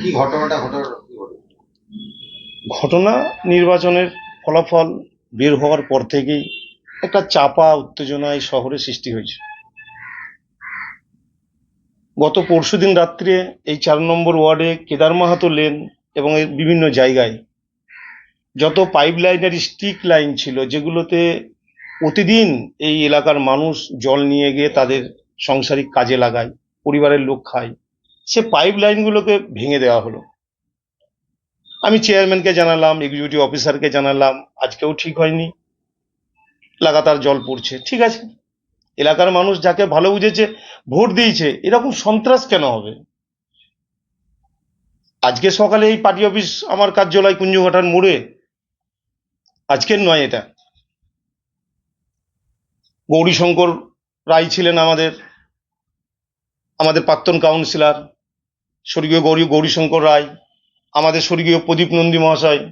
কি ঘটনাটা ঘটনা? ঘটনা নির্বাচনের ফলাফল বের হওয়ার পর থেকেই একটা চাপা উত্তেজনা এই শহরে সৃষ্টি হয়েছে। গত পরশুদিন রাত্রে এই চার নম্বর ওয়ার্ডে কেদার মাহাতো লেন এবং এর বিভিন্ন জায়গায় যত পাইপ লাইনের স্টিক লাইন ছিল, যেগুলোতে প্রতিদিন এই এলাকার মানুষ জল নিয়ে গিয়ে তাদের সাংসারিক কাজে লাগায়, পরিবারের লোক খায় সে পাইপ লাইনগুলোকে ভেঙে দেওয়া হলো। আমি চেয়ারম্যানকে জানালাম এক্সিকিউটিভ অফিসারকে জানালাম, আজকেও ঠিক হয়নি। লাগাতার জল পড়ছে, ঠিক আছে। এলাকার মানুষ যাকে ভালো বুঝেছে, ভোট দিয়েছে, এরকম সন্ত্রাস কেন হবে? আজকে সকালে এই পার্টি অফিস আমার কার্যালয় কুঞ্জঘাটার মোড়ে, আজকের নয় এটা। গৌরীশঙ্কর রায় ছিলেন আমাদের আমাদের প্রাক্তন কাউন্সিলর স্বর্গীয় গৌরী গৌরীশঙ্কর রায়, আমাদের স্বর্গীয় প্রদীপ নন্দী মহাশয়,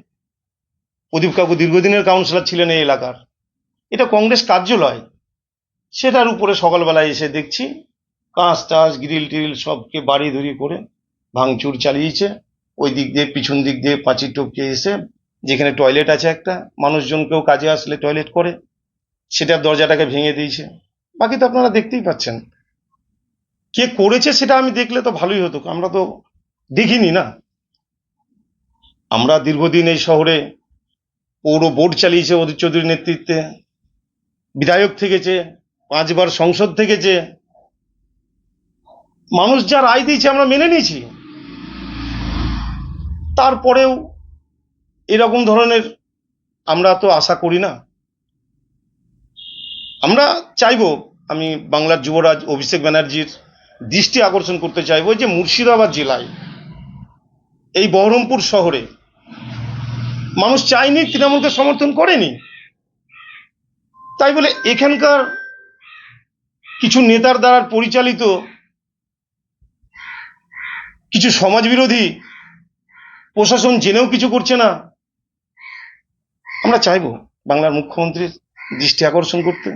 প্রদীপ কাকু দীর্ঘদিনের কাউন্সিলর ছিলেন এই এলাকার। এটা কংগ্রেস কার্যালয়। সেটার উপরে সকালবেলায় এসে দেখছি, কাঁচ টাচ, গ্রিল টিরিল সবকে বাড়ি ধরি করে ভাঙচুর চালিয়েছে। ওই দিক দিয়ে, পিছন দিক দিয়ে পাঁচির টপকে এসে, যেখানে টয়লেট আছে একটা, মানুষজনকেও কাজে আসলে টয়লেট করে, সেটার দরজাটাকে ভেঙে দিয়েছে। বাকি তো আপনারা দেখতেই পাচ্ছেন। কে করেছে সেটা আমি দেখলে তো ভালোই হতো। আমরা তো দেখিনি না। আমরা দীর্ঘদিন এই শহরে পৌর বোর্ড চালিয়েছে অধীর চৌধুরীর নেতৃত্বে, বিধায়ক থেকেছে, পাঁচবার সংসদ থেকেছে। মানুষ যা রায় দিয়েছে আমরা মেনে নিয়েছি। তারপরেও এরকম ধরনের আমরা তো আশা করি না। আমরা চাইব, আমি বাংলার যুবরাজ অভিষেক ব্যানার্জির দৃষ্টি আকর্ষণ করতে চাইব যে মুর্শিদাবাদ জেলায় এই বহরমপুর শহরে মানুষ চায়নি তৃণমূলকে সমর্থন করেনি। তাই বলে এখানকার কিছু নেতার দ্বারা পরিচালিত কিছু সমাজবিরোধী প্রশাসন জেনেও কিছু করছে না। আমরা চাইব বাংলার মুখ্যমন্ত্রীর দৃষ্টি আকর্ষণ করতে,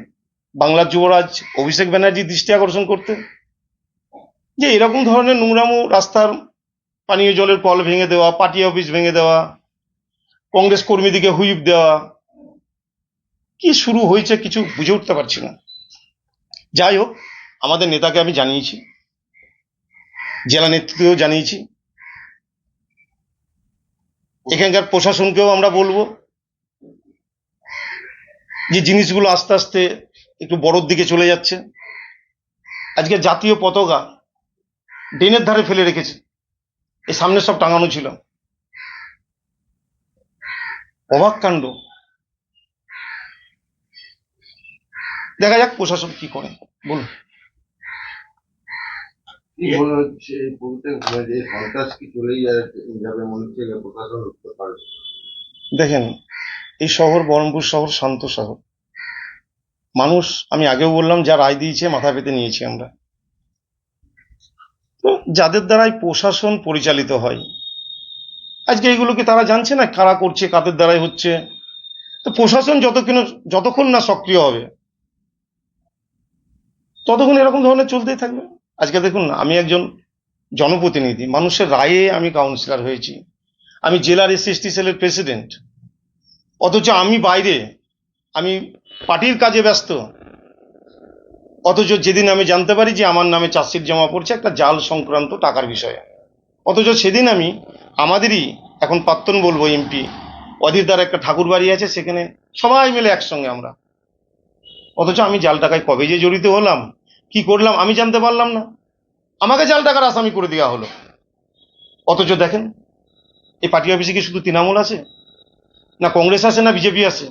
বাংলার যুবরাজ অভিষেক ব্যানার্জির দৃষ্টি আকর্ষণ করতে। যে এরকম ধরনের নোংরামো রাস্তার পানীয় জলের কল ভেঙে দেওয়া, পার্টি অফিস ভেঙে দেওয়া, কংগ্রেস কর্মীদিকে হুইপ দেওয়া, কি শুরু হয়েছে কিছু বুঝে উঠতে পারছি না। যাই হোক, আমাদের নেতাকে আমি জানিয়েছি, জেলা নেতৃত্বেও জানিয়েছি। এখানকার প্রশাসনকেও আমরা বলব যে জিনিসগুলো আস্তে আস্তে একটু বড়োর দিকে চলে যাচ্ছে। আজকে জাতীয় পতাকা ড্রেনের ধারে ফেলে রেখেছে। এই সামনে সব টাঙানো ছিল। অবাক কাণ্ড। দেখা যাক প্রশাসন কি করে। বলুন। দেখেন এই শহর বহরমপুর শহর শান্ত শহর। মানুষ আমি আগেও বললাম যা রায় দিয়েছে মাথা পেতে নিয়েছি আমরা। তো যাদের দ্বারাই প্রশাসন পরিচালিত হয়। আজকে এইগুলোকে তারা জানছে না কারা করছে, কাদের দ্বারাই হচ্ছে? তো প্রশাসন যতক্ষণ যতক্ষণ না সক্রিয় হবে, ততক্ষণ এরকম ধরনের চলতেই থাকবে। আজকে দেখুন, আমি একজন জনপ্রতিনিধি, মানুষের রায়ে আমি কাউন্সিলর হয়েছি। আমি জেলার এস এসটি সেলের প্রেসিডেন্ট অথচ আমি বাইরে, আমি পার্টির কাজে ব্যস্ত অথচ যেদিন আমি জানতে পারি যে আমার নামে চার্জশিট জমা পড়ছে একটা জাল সংক্রান্ত টাকার বিষয়ে। অথচ সেদিন আমি আমাদেরই এখন প্রাক্তন বলব এমপি অধীর দ্বারা একটা ঠাকুর বাড়ি আছে, সেখানে সবাই মিলে একসঙ্গে আমরা। অথচ আমি জাল টাকায় কবে যে জড়িত হলাম, কি করলাম, আমি জানতে পারলাম না। আমাকে জাল টাকার আসামি করে দেওয়া হলো। অথচ দেখেন, এই পার্টি অফিসে কি শুধু তৃণমূল আছে? না কংগ্রেস আছে, না বিজেপি আছে?